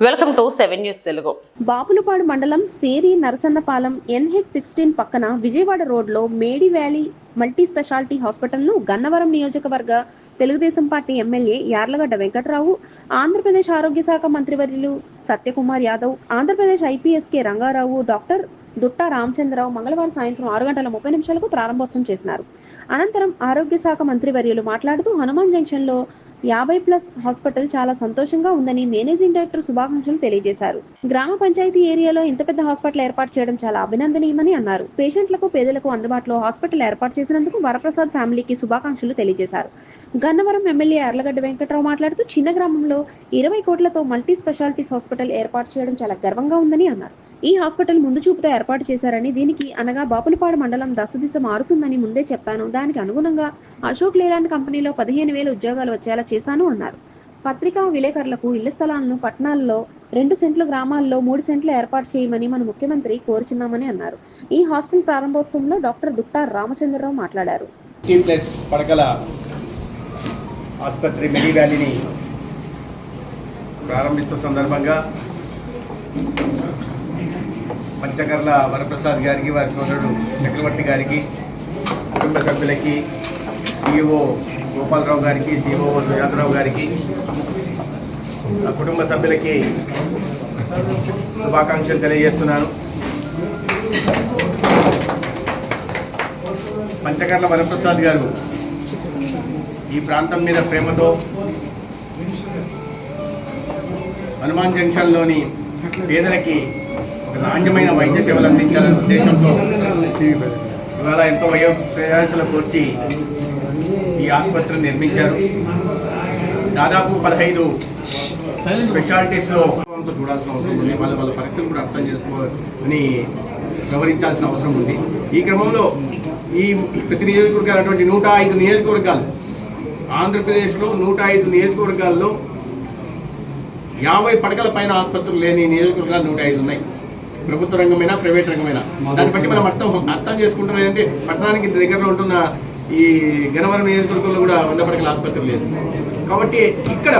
Welcome to seven news Telugu. Bapulapadu మండలం సేరి Narasannapalem NH sixteen పక్కన విజయవాడ రోడ్లో మేడి వ్యాలీ మల్టీ స్పెషాలిటీ హాస్పిటల్ను గన్నవరం నియోజకవర్గ తెలుగుదేశం పార్టీ ఎమ్మెల్యే యార్లగడ్డ వెంకట్రావు ఆంధ్రప్రదేశ్ ఆరోగ్య శాఖ మంత్రివర్యులు Satyakumar Yadav Andhra Pradesh IPS K Rangarao doctor Dutta Ramachandrarao మంగళవారం సాయంత్రం ఆరు గంటల ముప్పై నిమిషాలకు ప్రారంభోత్సవం చేసినారు. అనంతరం ఆరోగ్య శాఖ మంత్రివర్యులు మాట్లాడుతూ హనుమాన్ జంక్షన్లో యాభై ప్లస్ హాస్పిటల్ చాలా సంతోషంగా ఉందని మేనేజింగ్ డైరెక్టర్ శుభాకాంక్షలు తెలియజేశారు. గ్రామ పంచాయతీ ఏరియాలో ఇంత పెద్ద హాస్పిటల్ ఏర్పాటు చేయడం చాలా అభినందనీయమని అన్నారు. పేషెంట్లకు పేదలకు అందుబాటులో హాస్పిటల్ ఏర్పాటు చేసినందుకు వరప్రసాద్ ఫ్యామిలీకి శుభాకాంక్షలు తెలియజేశారు. గన్నవరం ఎమ్మెల్యే అర్లగడ్డ వెంకట్రావు మాట్లాడుతూ చిన్న గ్రామంలో ఇరవై కోట్లతో మల్టీ స్పెషాలిటీస్ హాస్పిటల్ ఏర్పాటు చేయడం చాలా గర్వంగా ఉందని అన్నారు. ఈ హాస్పిటల్ ముందు చూపుతో ఏర్పాటు చేశారని దీనికి అనగా బాపులపాడు మండలం దశదిశ మారుతుందని ముందే చెప్పాను. దానికి అనుగుణంగా అశోక్ లేలాండ్ కంపెనీలో పదిహేను వేల ఉద్యోగాలు వచ్చేలా చేశాను అన్నారు. పత్రికా విలేకరులకు ఇళ్ళ స్థలాలను పట్టణాల్లో రెండు సెంట్లు గ్రామాల్లో మూడు సెంట్లు ఏర్పాటు చేయమని మన ముఖ్యమంత్రి కోరుచున్నామని అన్నారు. ఈ హాస్టల్ ప్రారంభోత్సవంలో డాక్టర్ దుట్టా రామచంద్రరావు మాట్లాడారు. ప్లస్ పడకల ఆసుపత్రి మెడి వ్యాలీని ప్రారంభిస్తున్న సందర్భంగా పంచకర్ల వరప్రసాద్ గారికి వారి సోదరుడు చక్రవర్తి గారికి కుటుంబ సభ్యులకి సిఇఓ గోపాలరావు గారికి సిఇఓ సుజాతరావు గారికి ఆ కుటుంబ సభ్యులకి శుభాకాంక్షలు తెలియజేస్తున్నాను. పంచకర్ల వరప్రసాద్ గారు ఈ ప్రాంతం మీద ప్రేమతో హనుమాన్ జంక్షన్లోని పేదలకి నాణ్యమైన వైద్య సేవలు అందించాలనే ఉద్దేశంతో ఇవాళ ఎంతో వయో ప్రయాసాలు కోర్చి ఈ ఆసుపత్రిని నిర్మించారు. దాదాపు పదహైదు స్పెషాలిటీస్లో చూడాల్సిన అవసరం ఉంది. వాళ్ళ వాళ్ళ పరిస్థితులు కూడా అర్థం చేసుకోవాలని వ్యవహరించాల్సిన అవసరం ఉంది. ఈ క్రమంలో ఈ ప్రతి నియోజకవర్గాలు అటువంటి నూట ఐదు నియోజకవర్గాలు ఆంధ్రప్రదేశ్లో నూట ఐదు నియోజకవర్గాల్లో యాభై పడకల పైన ఆసుపత్రులు లేని నియోజకవర్గాలు నూట ఐదు ఉన్నాయి. ప్రభుత్వ రంగమైనా ప్రైవేట్ రంగమైనా. దాన్ని బట్టి మనం అర్థం అర్థం చేసుకుంటున్నాం. ఏంటంటే పట్టణానికి దగ్గరలో ఉంటున్న ఈ గనవరం నియోజకవర్గంలో కూడా వంద పడకల ఆసుపత్రి లేదు. కాబట్టి ఇక్కడ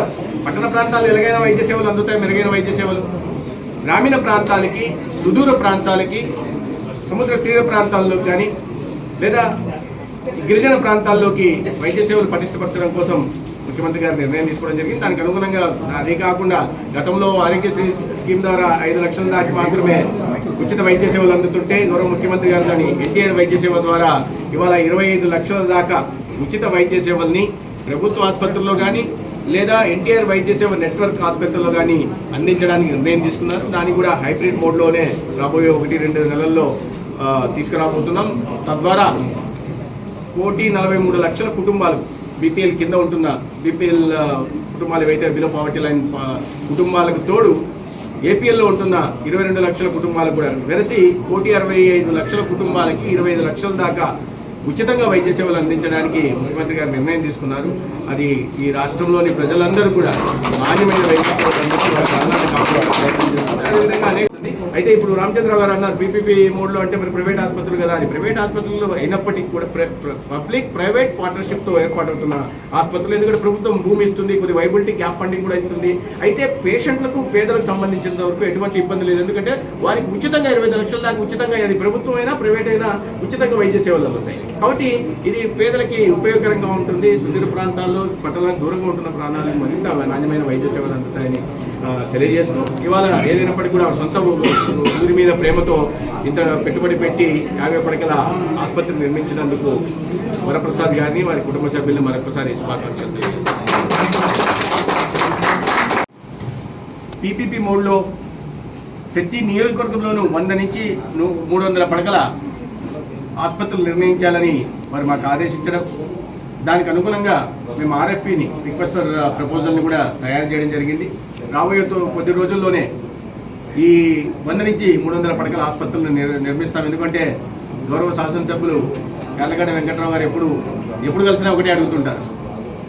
పట్టణ ప్రాంతాలు ఎలాగైనా వైద్య సేవలు అందుతాయి మెరుగైన వైద్య సేవలు. గ్రామీణ ప్రాంతాలకి సుదూర ప్రాంతాలకి సముద్ర తీర ప్రాంతాల్లో కానీ లేదా గిరిజన ప్రాంతాల్లోకి వైద్య సేవలు పటిష్టపరచడం కోసం ముఖ్యమంత్రి గారు నిర్ణయం తీసుకోవడం జరిగింది. దానికి అనుగుణంగా అదే కాకుండా గతంలో ఆరోగ్యశ్రీ స్కీమ్ ద్వారా ఐదు లక్షల దాకా మాత్రమే ఉచిత వైద్య సేవలు అందుతుంటే గౌరవ ముఖ్యమంత్రి గారు దాని ఎన్టీఆర్ వైద్య సేవ ద్వారా ఇవాళ ఇరవై ఐదు లక్షల దాకా ఉచిత వైద్య సేవల్ని ప్రభుత్వ ఆసుపత్రుల్లో కానీ లేదా ఎన్టీఆర్ వైద్య సేవ నెట్వర్క్ ఆసుపత్రుల్లో కానీ అందించడానికి నిర్ణయం తీసుకున్నారు. దాన్ని కూడా హైబ్రిడ్ మోడ్లోనే రాబోయే ఒకటి రెండు నెలల్లో తీసుకురాబోతున్నాం. తద్వారా కోటి నలభై మూడు లక్షల కుటుంబాలు బీపీఎల్ కింద ఉంటున్న బీపీఎల్ కుటుంబాలు ఏవైతే బిలో పావర్టీ లైన్ కుటుంబాలకు తోడు ఏపీఎల్లో ఉంటున్న ఇరవై రెండు లక్షల కుటుంబాలకు కూడా వెరసి కోటి అరవై ఐదు లక్షల కుటుంబాలకి ఇరవై ఐదు లక్షల దాకా ఉచితంగా వైద్య సేవలు అందించడానికి ముఖ్యమంత్రి గారు నిర్ణయం తీసుకున్నారు. అది ఈ రాష్ట్రంలోని ప్రజలందరూ కూడా నాణ్యమైన వైద్య సేవలు అందించడానికి ప్రయత్నం చేస్తున్నారు. అదేవిధంగా అనేక అయితే ఇప్పుడు రామచంద్ర గారు అన్నారు పీపీపీ మోడ్లో అంటే మరి ప్రైవేట్ ఆసుపత్రులు కదా అని. ప్రైవేట్ ఆసుపత్రులు అయినప్పటికీ కూడా పబ్లిక్ ప్రైవేట్ పార్ట్నర్షిప్తో ఏర్పాటవుతున్న ఆసుపత్రులు. ఎందుకంటే ప్రభుత్వం భూమి ఇస్తుంది కొద్ది వైబిలిటీ గ్యాప్ ఫండింగ్ కూడా ఇస్తుంది. అయితే పేషెంట్లకు పేదలకు సంబంధించినంత వరకు ఎటువంటి ఇబ్బంది లేదు. ఎందుకంటే వారికి ఉచితంగా ఇరవై ఐదు లక్షల దాకా ఉచితంగా అది ప్రభుత్వం అయినా ప్రైవేట్ అయినా ఉచితంగా వైద్య సేవలు అందుతాయి. కాబట్టి ఇది పేదలకి ఉపయోగకరంగా ఉంటుంది. సుదీర ప్రాంతాల్లో పట్టణాలకు దూరంగా ఉంటున్న ప్రాంతాలకు మరింత నాణ్యమైన వైద్య సేవలు అందుతాయని తెలియజేస్తూ ఇవాళ ఏదైనప్పటికీ కూడా సొంత ఊరు ఊరి మీద ప్రేమతో ఇంత పెట్టుబడి పెట్టి యాభై పడకల ఆసుపత్రి నిర్మించినందుకు వరప్రసాద్ గారిని వారి కుటుంబ సభ్యులను మరొకసారి శుభాకాంక్షలు తెలియజేస్తాను పీపీపీ మోడ్లో ప్రతి నియోజకవర్గంలోనూ వంద నుంచి మూడు వందల పడకల ఆసుపత్రులు నిర్ణయించాలని వారు మాకు ఆదేశించడం. దానికి అనుగుణంగా మేము ఆర్ఎఫ్పిని రిక్వెస్ట్ ప్రపోజల్ని కూడా తయారు చేయడం జరిగింది. రాబోయే కొద్ది రోజుల్లోనే ఈ వంద నుంచి మూడు వందల పడకల ఆసుపత్రులను నిర్ నిర్మిస్తాం. ఎందుకంటే గౌరవ శాసనసభ్యులు ఎల్లగడ్డ వెంకట్రావు గారు ఎప్పుడు ఎప్పుడు కలిసినా ఒకటే అడుగుతుంటారు.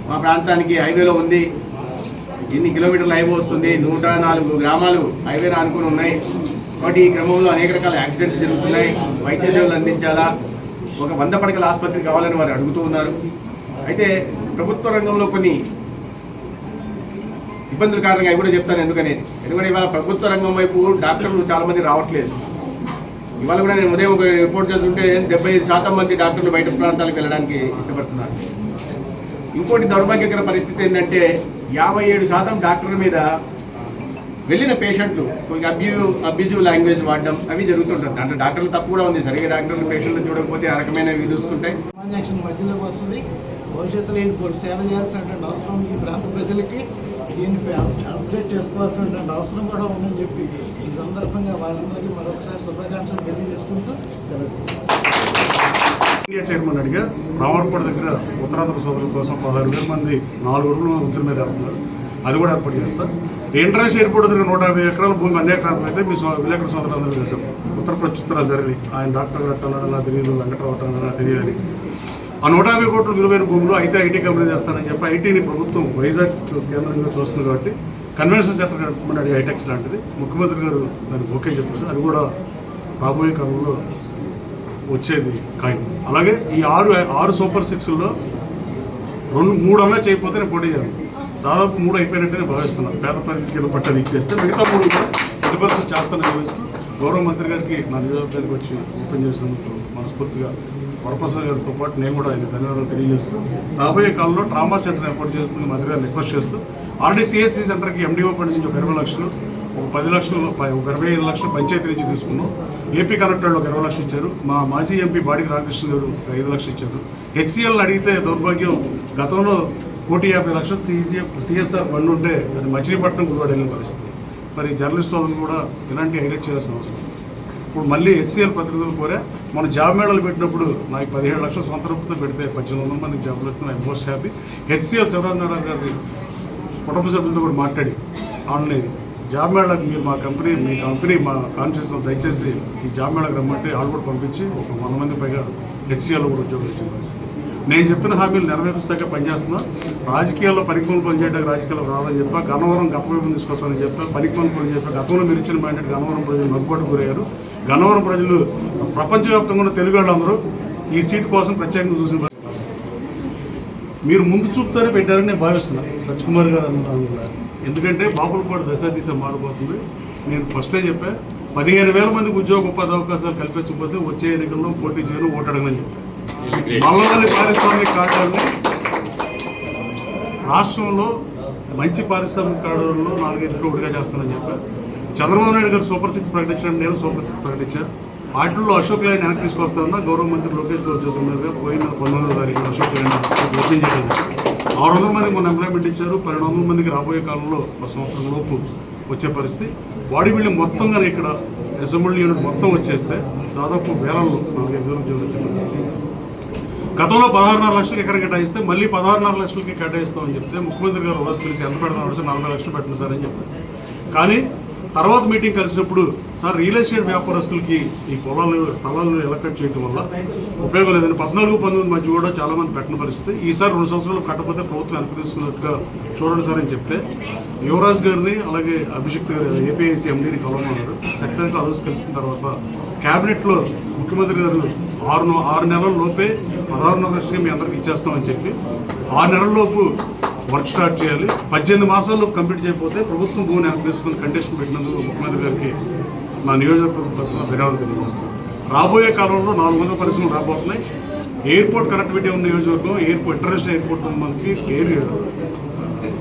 మా ప్రాంతానికి హైవేలో ఉంది ఎన్ని కిలోమీటర్ల హైవే వస్తుంది నూట నాలుగు గ్రామాలు హైవేలో ఆనుకుని ఉన్నాయి. కాబట్టి ఈ క్రమంలో అనేక రకాల యాక్సిడెంట్లు జరుగుతున్నాయి. వైద్య సేవలు అందించాలా? ఒక వంద పడకల ఆసుపత్రి కావాలని వారు అడుగుతూ ఉన్నారు. అయితే ప్రభుత్వ రంగంలో కొన్ని ఇబ్బందుల కారణంగా అవి కూడా చెప్తాను ఎందుకని? ఎందుకంటే ఇవాళ ప్రభుత్వ రంగం వైపు డాక్టర్లు చాలామంది రావట్లేదు. ఇవాళ కూడా నేను ఉదయం ఒక రిపోర్ట్ చదువుతుంటే డెబ్బై ఐదు శాతం మంది డాక్టర్లు బయట ప్రాంతాలకు వెళ్ళడానికి ఇష్టపడుతున్నారు. ఇంకోటి దౌర్భాగ్యకర పరిస్థితి ఏంటంటే యాభై ఏడు శాతం డాక్టర్ల మీద వెళ్ళిన పేషెంట్లు కొంచెం అబ్యూ అబ్యూజివ్ లాంగ్వేజ్ వాడడం అవి జరుగుతుంటుంది అంటే డాక్టర్లు తప్పు కూడా ఉంది. సరిగ్గా డాక్టర్లు పేషెంట్లు చూడకపోతే ఆ రకమైన విధుస్తుంటాయి ట్రాన్సాక్షన్ మధ్యలోకి వస్తుంది. భవిష్యత్తులో కొన్ని సేవ చేయాల్సినటువంటి అవసరం ఈ ప్రాంత ప్రజలకి దీన్ని అప్డేట్ చేసుకోవాల్సిన అవసరం కూడా ఉందని చెప్పి ఈ సందర్భంగా వారందరికీ మరొకసారి శుభాకాంక్షలు తెలియజేసుకుంటూ సెలవు ఇండియా చైర్మన్ అడిగా రావణపూడ దగ్గర ఉత్తరాంధ్ర సోదరుల కోసం పదహారు వేల మంది నాలుగు రోజులు ఉత్తర మీద వెళ్తున్నారు అది కూడా ఏర్పాటు చేస్తా. ఇంటర్నేషనల్ ఎయిర్పోర్ట్ దగ్గర నూట యాభై ఎకరాల భూమి అన్యాక్రాంతం అయితే మీ సో- విలేకరుల సోదరులందరూ తెలుసు. ఉత్తర ప్రత్యుత్తరాలు జరిగి ఆయన డాక్టర్ కట్టాలని నాకు తెలియదు వెంకటరావు నాకు తెలియదని ఆ నూట యాభై కోట్ల విలువైన భూములు అయితే ఐటీ కంపెనీ చేస్తానని చెప్పి ఐటీని ప్రభుత్వం వైజాగ్ కేంద్రంగా చూస్తుంది కాబట్టి కన్వెన్షన్ సెంటర్ నడుపుకున్నాడు ఐటెక్స్ హైటెక్స్ లాంటిది. ముఖ్యమంత్రి గారు దానికి ఓకే చెప్పారు. అది కూడా రాబోయే కాలంలో వచ్చేది ఖాయం. అలాగే ఈ ఆరు ఆరు సూపర్ సిక్స్లో రెండు మూడు అన్నా చేయకపోతే నేను పోటీ చేయాలి. దాదాపు మూడు అయిపోయినట్టు నేను భావిస్తున్నాను పేద పరిస్థితులు పట్టలు ఇచ్చేస్తే మిగతా మూడు కూడా ప్రతిపక్షం చేస్తానని భావిస్తూ గౌరవ మంత్రి గారికి నా నియోజకవర్గానికి వచ్చి ఓపెన్ చేసినందుకు మనస్ఫూర్తిగా ప్రొఫెసర్ గారితో పాటు నేను కూడా ఆయన ధన్యవాదాలు తెలియజేస్తూ రాబోయే కాలంలో ట్రామా సెంటర్ ఏర్పాటు చేస్తుంది మంత్రి గారు రిక్వెస్ట్ చేస్తూ ఆల్రెడీ సిహెచ్సి సెంటర్కి ఎండిఓ ఫండ్స్ నుంచి ఒక ఇరవై లక్షలు ఒక పది లక్షలు ఒక ఇరవై ఐదు లక్షలు పంచాయతీ నుంచి తీసుకున్నాం. ఏపీ కలెక్టర్లు ఒక ఇరవై లక్షలు ఇచ్చారు. మా మాజీ ఎంపీ బాడికి రామకృష్ణ గారు ఒక ఐదు లక్షలు ఇచ్చారు. హెచ్సిఎల్ అడిగితే దౌర్భాగ్యం గతంలో కోటి యాభై లక్షలు సిజిఎఫ్ సిఎస్ఆర్ ఫండ్ ఉంటే అది మచిలీపట్నం గురువాడ వెళ్ళిన పరిస్థితి. మరి జర్నలిస్ట్ సోదరులు కూడా ఇలాంటి హైలైట్ చేయాల్సిన అవసరం ఇప్పుడు మళ్ళీ హెచ్సిఎల్ ప్రతినిధులు కోరా మనం జాబ్ మేళాలు పెట్టినప్పుడు నాకు పదిహేడు లక్షల సొంత రూపంతో పెడితే పద్దెనిమిది వందల మందికి జాబ్లు వస్తున్నాయి. మోస్ట్ హ్యాపీ హెచ్సిఎల్ శివరాజ్ గారి కుటుంబ సభ్యులతో కూడా మాట్లాడి ఆన్లైన్ జాబ్ మేళకు మీరు మా కంపెనీ మీ కంపెనీ మా కాన్షియస్లో దయచేసి ఈ జాబ్ మేళకు రమ్మంటే వాళ్ళు కూడా పంపించి ఒక వంద మంది పైగా హెచ్సిఎల్లో కూడా ఉద్యోగాలు ఇచ్చిన పరిస్థితి. నేను చెప్పిన హామీలు నెరవేరుస్తాక పనిచేస్తున్నా. రాజకీయాల్లో పనికొని పనిచేయడానికి రాజకీయాల్లో రావాలని చెప్పా. గన్నవరం గతవైపు తీసుకొస్తానని చెప్పా. పనికొని పని చెప్పా గతంలో మీరు ఇచ్చిన మ్యాండేట్ గన్నవరం ప్రజలు మగ్గుబాటు గురయ్యారు. గన్నవరం ప్రజలు ప్రపంచవ్యాప్తంగా ఉన్న తెలుగు వాళ్ళందరూ ఈ సీట్ కోసం ప్రత్యేకంగా చూసిన మీరు ముందు చూపుతారే పెట్టారని నేను భావిస్తున్నాను సత్యకుమార్ గారు అన్నదాన్ని కూడా ఎందుకంటే బాపులపాడు దశ దిశ మారిపోతుంది. నేను ఫస్టే చెప్పా. పదిహేను వేల మందికి ఉద్యోగ ఉపాధి అవకాశాలు కల్పించకపోతే వచ్చే ఎన్నికల్లో పోటీ చేయను ఓటడగనని చెప్పాను మల్లవల్లి పారిశ్రామిక కార్యాలయం రాష్ట్రంలో మంచి పారిశ్రామిక కార్యాలయంలో నాలుగైదు ఒకటిగా చేస్తానని చెప్పారు. చంద్రబాబు నాయుడు గారు సూపర్ సిక్స్ ప్రకటించారు నేను సూపర్ సిక్స్ ప్రకటించాను. వాటిల్లో అశోక్ లైన్ వెనక్కి తీసుకొస్తామన్నా గౌరవ మంత్రి లోకేష్ గారు చేతుల మీదుగా పోయిన పంతొమ్మిదో తారీఖు అశోక్ లైన్ ఓపెన్ చేయడం ఆరు వందల మందికి మన ఎంప్లాయ్మెంట్ ఇచ్చారు. పన్నెండు వందల మందికి రాబోయే కాలంలో ఒక సంవత్సరం లోపు వచ్చే పరిస్థితి. బాడీ బిల్డింగ్ మొత్తం కనుక ఇక్కడ అసెంబ్లీ యూనిట్ మొత్తం వచ్చేస్తే దాదాపు వేలల్లో నాలుగైదు వేల ఉద్యోగాలు వచ్చే పరిస్థితి. గతంలో పదహారున్నర లక్షలకి ఎక్కడ కేటాయిస్తే మళ్ళీ పదహారున్నర లక్షలకి కేటాయిస్తామని చెప్తే ముఖ్యమంత్రి గారు రోజు పిలిచి ఎంత పెడతాం అంటే నలభై లక్షలు పెట్టండి సార్ అని చెప్పారు. కానీ తర్వాత మీటింగ్ కలిసినప్పుడు సార్ రియల్ ఎస్టేట్ వ్యాపారస్తులకి ఈ పొలాలు స్థలాలను ఎలకట్ చేయడం వల్ల ఉపయోగం లేదని పద్నాలుగు పంతొమ్మిది మధ్య కూడా చాలామంది పెట్టిన పరిస్థితి. ఈసారి రెండు సంవత్సరాలు కట్టకపోతే ప్రభుత్వం వెనక్కి తీసుకున్నట్టుగా చూడండి సార్ అని చెప్తే యువరాజ్ గారిని అలాగే అభిషేక్ గారు ఏపీఐసీ ఎండీని కలవమన్నారు సెక్రటరీతో ఆ రోజు కలిసిన తర్వాత క్యాబినెట్లో ముఖ్యమంత్రి గారు ఆరు ఆరు నెలల లోపే పదహారున్నర లక్షలు మీ అందరికి ఇచ్చేస్తామని చెప్పి ఆరు నెలల్లోపు వర్క్ స్టార్ట్ చేయాలి. పద్దెనిమిది మాసాల్లో కంప్లీట్ చేయకపోతే ప్రభుత్వం భూమిని వెనక్కి తీసుకుని కండిషన్ పెట్టినందుకు ముఖ్యమంత్రి గారికి నా నియోజకవర్గం తరఫున ధన్యవాదాలు తెలియజేస్తాను రాబోయే కాలంలో నాలుగు వందల పరిశ్రమలు రాబోతున్నాయి. ఎయిర్పోర్ట్ కనెక్టివిటీ ఉన్న నియోజకవర్గం ఎయిర్పోర్ట్ ఇంటర్నేషనల్ ఎయిర్పోర్ట్ ఉన్న మనకి ఎయిర్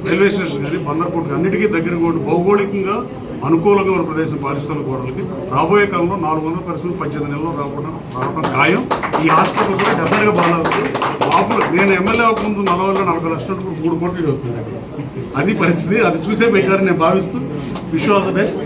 రైల్వే స్టేషన్ కానీ బందర్పోర్ట్ అన్నిటికీ దగ్గర కూడా భౌగోళికంగా అనుకూలంగా ఉన్న ప్రదేశం పారిశ్రామిక కోడలకి రాబోయే కాలంలో నాలుగు వందల పరిశ్రమలు పద్దెనిమిది నెలలో రావడం రావడం ఖాయం. ఈ హాస్పిటల్ కూడా డెఫినెట్గా బాగాలేదు బాబులు నేను ఎమ్మెల్యే అవ్వకముందు నలభై నలభై లక్షలు మూడు కోట్లు అవుతుంది అది పరిస్థితి అది చూసే పెట్టారని నేను భావిస్తూ విష్ ఆల్ ద బెస్ట్